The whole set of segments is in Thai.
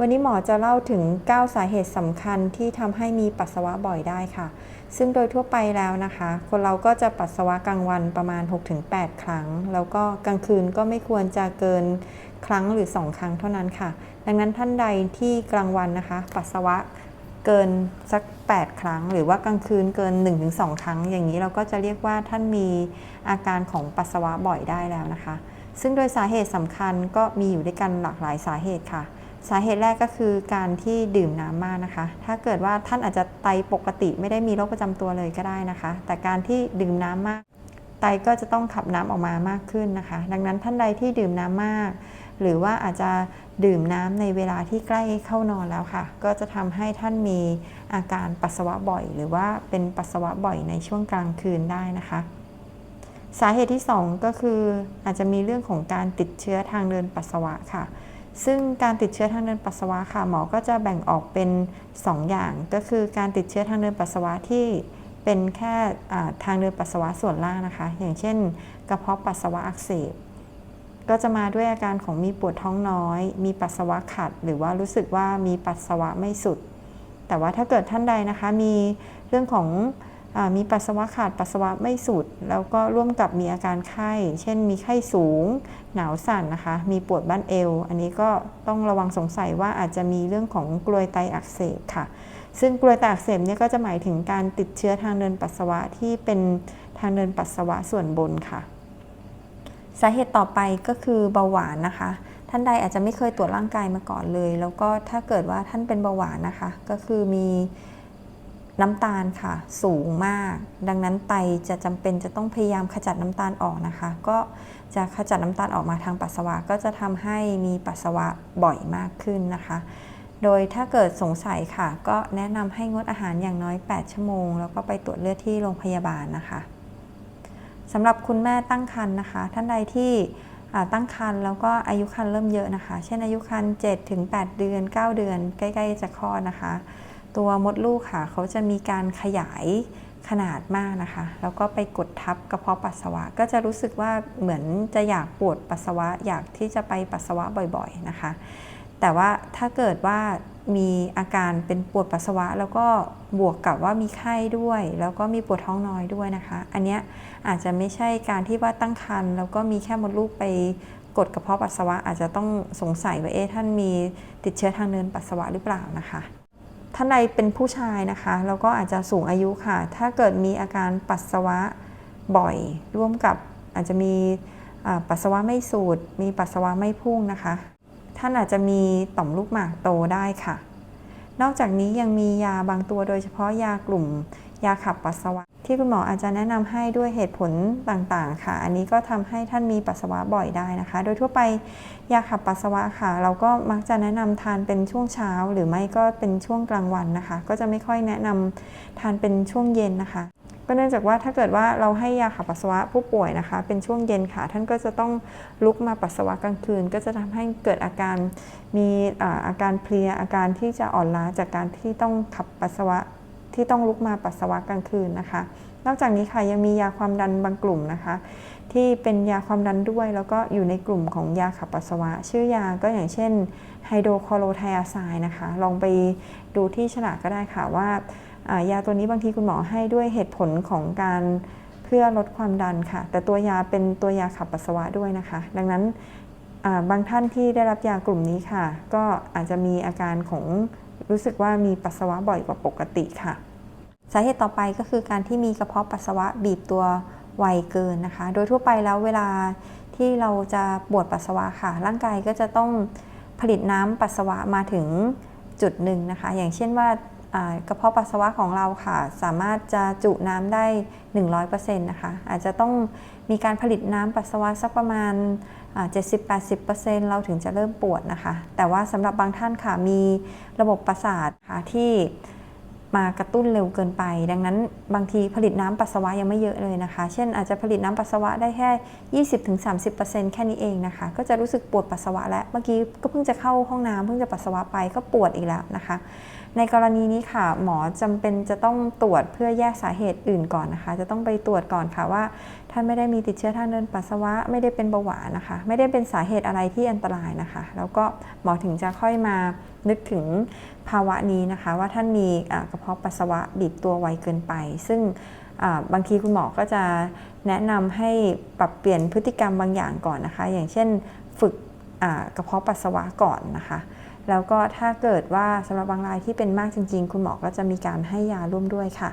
วันนี้หมอจะเล่าถึง 9 สาเหตุสำคัญที่ทำให้มีปัสสาวะบ่อยได้ค่ะ ซึ่งโดยทั่วไปแล้วนะคะ คนเราก็จะปัสสาวะกลางวันประมาณ 6-8 ครั้ง แล้วก็กลางคืนก็ไม่ควรจะเกินครั้งหรือ 2 ครั้งเท่านั้นค่ะ ดังนั้นท่านใดที่กลางวันนะคะ ปัสสาวะเกินสัก 8 ครั้ง หรือว่ากลางคืนเกิน 1-2 ครั้ง อย่างนี้เราก็จะเรียกว่าท่านมีอาการของปัสสาวะบ่อยได้แล้วนะคะ ซึ่งโดยสาเหตุสำคัญก็มีอยู่ด้วยกันหลากหลายสาเหตุค่ะ สาเหตุแรกก็คือการที่ดื่มน้ำมากนะคะ ถ้าเกิดว่าท่านอาจจะไตปกติไม่ได้มีโรคประจำตัวเลยก็ได้นะคะ แต่การที่ดื่มน้ำมาก ไตก็จะต้องขับน้ำออกมามากขึ้นนะคะ ดังนั้นท่านใดที่ดื่มน้ำมาก หรือว่าอาจจะดื่มน้ำในเวลาที่ใกล้เข้านอนแล้วค่ะ ก็จะทำให้ท่านมีอาการปัสสาวะบ่อย หรือว่าเป็นปัสสาวะบ่อยในช่วงกลางคืนได้นะคะสาเหตุที่ 2 ก็คืออาจจะมีเรื่องของการติดเชื้อทางเดินปัสสาวะค่ะ ซึ่งการติดเชื้อทางเดินปัสสาวะค่ะหมอก็จะแบ่งออกเป็น 2 อย่าง ก็คือการติดเชื้อทางเดินปัสสาวะที่เป็นแค่ทางเดินปัสสาวะส่วนล่างนะคะ อย่างเช่น กระเพาะปัสสาวะอักเสบก็จะมาด้วยอาการของมีปวดท้องน้อย มีปัสสาวะขัด หรือว่ารู้สึกว่ามีปัสสาวะไม่สุด แต่ว่าถ้าเกิดท่านใดนะคะมีเรื่องของ มีปัสสาวะขาดปัสสาวะไม่สุด แล้วก็ร่วมกับมีอาการไข้ เช่นมีไข้สูง หนาวสั่นนะคะ มีปวดบ้านเอว อันนี้ก็ต้องระวังสงสัยว่าอาจจะมีเรื่องของกลวยไตอักเสบค่ะ ซึ่งกลวยไตอักเสบเนี่ยก็จะหมายถึงการติดเชื้อทางเดินปัสสาวะที่เป็นทางเดินปัสสาวะส่วนบนค่ะ สาเหตุต่อไปก็คือเบาหวานนะคะท่านใดอาจจะไม่เคยตรวจร่างกายมาก่อนเลย แล้วก็ถ้าเกิดว่าท่านเป็นเบาหวานนะคะ ก็คือมี น้ำตาลค่ะ สูงมาก ดังนั้นไตจะจำเป็นจะต้องพยายามขจัดน้ำตาลออกนะคะ ก็จะขจัดน้ำตาลออกมาทางปัสสาวะ ก็จะทำให้มีปัสสาวะบ่อยมากขึ้นนะคะ โดยถ้าเกิดสงสัยค่ะ ก็แนะนำให้งดอาหารอย่างน้อย 8 ชั่วโมง แล้วก็ไปตรวจเลือดที่โรงพยาบาลนะคะสำหรับคุณแม่ตั้งครรภ์นะคะ ท่านใดที่ตั้งครรภ์แล้วก็อายุครรภ์เริ่มเยอะนะคะ เช่นอายุครรภ์7ถึง8เดือน 9 เดือน ใกล้ ๆ จะคลอดนะคะ ตัวมดลูกค่ะเขาจะมีการขยายขนาดมากนะคะ แล้วก็ไปกดทับกระเพาะปัสสาวะ ก็จะรู้สึกว่าเหมือนจะอยากปวดปัสสาวะ อยากที่จะไปปัสสาวะบ่อยๆนะคะ แต่ว่าถ้าเกิดว่ามีอาการเป็นปวดปัสสาวะ แล้วก็บวกกับว่ามีไข้ด้วย แล้วก็มีปวดท้องน้อยด้วยนะคะ อันเนี้ยอาจจะไม่ใช่การที่ว่าตั้งครรภ์แล้วก็มีแค่มดลูกไปกดกระเพาะปัสสาวะอาจจะต้องสงสัยว่าเอ๊ะท่านมีติดเชื้อทางเดินปัสสาวะหรือเปล่านะคะ ท่านใดเป็นผู้ชายนะคะแล้วก็อาจจะสูงอายุค่ะ ถ้าเกิดมีอาการปัสสาวะบ่อยร่วมกับอาจจะมีปัสสาวะไม่สูดมีปัสสาวะไม่พุ่งนะคะ ท่านอาจจะมีต่อมลูกหมากโตได้ค่ะ นอกจากนี้ยังมียาบางตัวโดยเฉพาะยากลุ่ม ยาขับปัสสาวะ ที่คุณหมออาจจะแนะนำให้ด้วยเหตุผลต่างๆ ค่ะ อันนี้ก็ทำให้ท่านมีปัสสาวะบ่อยได้นะคะ โดยทั่วไปยาขับปัสสาวะค่ะ เราก็มักจะแนะนำทานเป็นช่วงเช้า หรือไม่ก็เป็นช่วงกลางวันนะคะ ก็จะไม่ค่อยแนะนำทานเป็นช่วงเย็นนะคะก็เนื่องจากว่าถ้าเกิดว่าเราให้ยาขับปัสสาวะผู้ป่วยนะคะ เป็นช่วงเย็นค่ะ ท่านก็จะต้องลุกมาปัสสาวะกลางคืน ก็จะทำให้เกิดอาการมีอ่าอาการเพลียอาการที่จะอ่อนล้าจากการที่ต้องขับปัสสาวะ ที่ต้องลุกมาปัสสาวะกลางคืนนะคะ นอกจากนี้ค่ะยังมียาความดันบางกลุ่มนะคะ ที่เป็นยาความดันด้วย แล้วก็อยู่ในกลุ่มของยาขับปัสสาวะ ชื่อยาก็อย่างเช่นไฮโดรคลอโรไทอาไซด์นะคะ ลองไปดูที่ฉลากก็ได้ค่ะว่าายาตัวนี้บางทีคุณหมอให้ด้วยเหตุผลของการเพื่อลดความดันค่ะ แต่ตัวยาเป็นตัวยาขับปัสสาวะด้วยนะคะ ดังนั้นาบางท่านที่ได้รับยากลุ่มนี้ค่ะ ก็อาจจะมีอาการของ รู้สึกว่ามีปัสสาวะบ่อยกว่าปกติค่ะ สาเหตุต่อไปก็คือการที่มีกระเพาะปัสสาวะบีบตัวไวเกินนะคะ โดยทั่วไปแล้วเวลาที่เราจะปวดปัสสาวะค่ะ ร่างกายก็จะต้องผลิตน้ำปัสสาวะมาถึงจุดหนึ่งนะคะ อย่างเช่นว่ากระเพาะปัสสาวะของเราค่ะ สามารถจะจุน้ำได้ 100%นะคะ อาจจะต้องมีการผลิตน้ำปัสสาวะสักประมาณ 70-80%เราถึงจะเริ่มปวดนะคะ แต่ว่าสำหรับบางท่านค่ะมีระบบประสาทค่ะที่มากระตุ้นเร็วเกินไป ดังนั้นบางทีผลิตน้ำปัสสาวะยังไม่เยอะเลยนะคะ เช่นอาจจะผลิตน้ำปัสสาวะได้แค่ 20-30%แค่นี้เองนะคะ ก็จะรู้สึกปวดปัสสาวะและเมื่อกี้ก็เพิ่งจะเข้าห้องน้ำเพิ่งจะปัสสาวะไปก็ปวดอีกแล้วนะคะ ในกรณีนี้ค่ะ หมอจำเป็นจะต้องตรวจเพื่อแยกสาเหตุอื่นก่อนนะคะ จะต้องไปตรวจก่อนค่ะว่า ท่านไม่ได้มีติดเชื้อทางเดินปัสสาวะ ไม่ได้เป็นเบาหวานนะคะ ไม่ได้เป็นสาเหตุอะไรที่อันตรายนะคะ แล้วก็หมอถึงจะค่อยมานึกถึงภาวะนี้นะคะ ว่าท่านมีกระเพาะปัสสาวะบีบตัวไวเกินไป ซึ่งบางทีคุณหมอก็จะแนะนำให้ปรับเปลี่ยนพฤติกรรมบางอย่างก่อนนะคะ อย่างเช่นฝึกกระเพาะปัสสาวะก่อนนะคะ แล้วก็ถ้าเกิดว่าสำหรับบางรายที่เป็นมากจริง ๆ คุณหมอก็จะมีการให้ยาร่วมด้วยค่ะ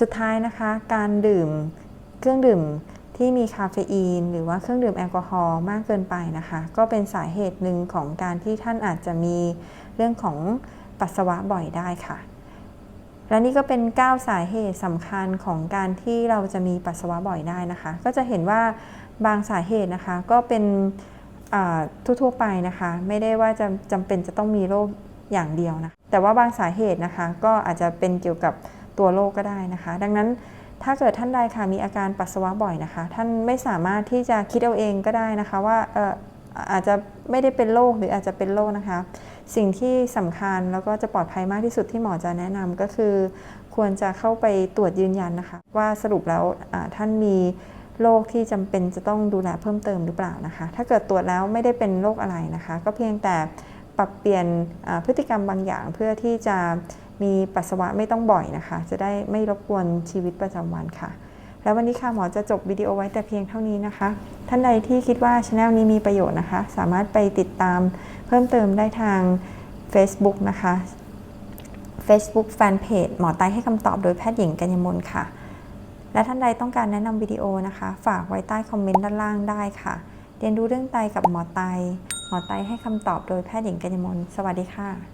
สุดท้ายนะคะ การดื่ม เครื่องดื่มที่มีคาเฟอีน หรือว่าเครื่องดื่มแอลกอฮอล์มากเกินไปนะคะ ก็เป็นสาเหตุหนึ่งของการที่ท่านอาจจะมีเรื่องของปัสสาวะบ่อยได้ค่ะ และนี่ก็เป็น 9 สาเหตุสำคัญของการที่เราจะมีปัสสาวะบ่อยได้นะคะ ก็จะเห็นว่าบางสาเหตุนะคะก็เป็นทั่วๆไปนะคะ ไม่ได้ว่าจะจำเป็นจะต้องมีโรคอย่างเดียวนะแต่ว่าบางสาเหตุนะคะก็อาจจะเป็นเกี่ยวกับตัวโรคก็ได้นะคะ ดังนั้น ถ้าเกิดท่านใดค่ะมีอาการปัสสาวะบ่อยนะคะ ท่านไม่สามารถที่จะคิดเอาเองก็ได้นะคะว่าเอออาจจะไม่ได้เป็นโรคหรืออาจจะเป็นโรคนะคะ สิ่งที่สำคัญแล้วก็จะปลอดภัยมากที่สุดที่หมอจะแนะนำก็คือ ควรจะเข้าไปตรวจยืนยันนะคะ ว่าสรุปแล้วท่านมีโรคที่จำเป็นจะต้องดูแลเพิ่มเติมหรือเปล่านะคะ ถ้าเกิดตรวจแล้วไม่ได้เป็นโรคอะไรนะคะ ก็เพียงแต่ปรับเปลี่ยนพฤติกรรมบางอย่างเพื่อที่จะ มีปัสสาวะไม่ต้องบ่อยนะคะ จะได้ไม่รบกวนชีวิตประจำวันค่ะ แล้ววันนี้ค่ะหมอจะจบวิดีโอไว้แต่เพียงเท่านี้นะคะ ท่านใดที่คิดว่าช anel นี้มีประโยชน์นะคะ สามารถไปติดตามเพิ่มเติมได้ทาง Facebook นะคะ Facebook Fanpage หมอไตให้คำตอบโดยแพทย์หญิงกัญญมลค่ะ และท่านใดต้องการแนะนำวิดีโอนะคะ ฝากไว้ใต้คอมเมนต์ด้านล่างได้ค่ะ เรียนรู้เรื่องไตกับหมอไต หมอไตให้คำตอบโดยแพทย์หญิงกัญญมลสวัสดีค่ะ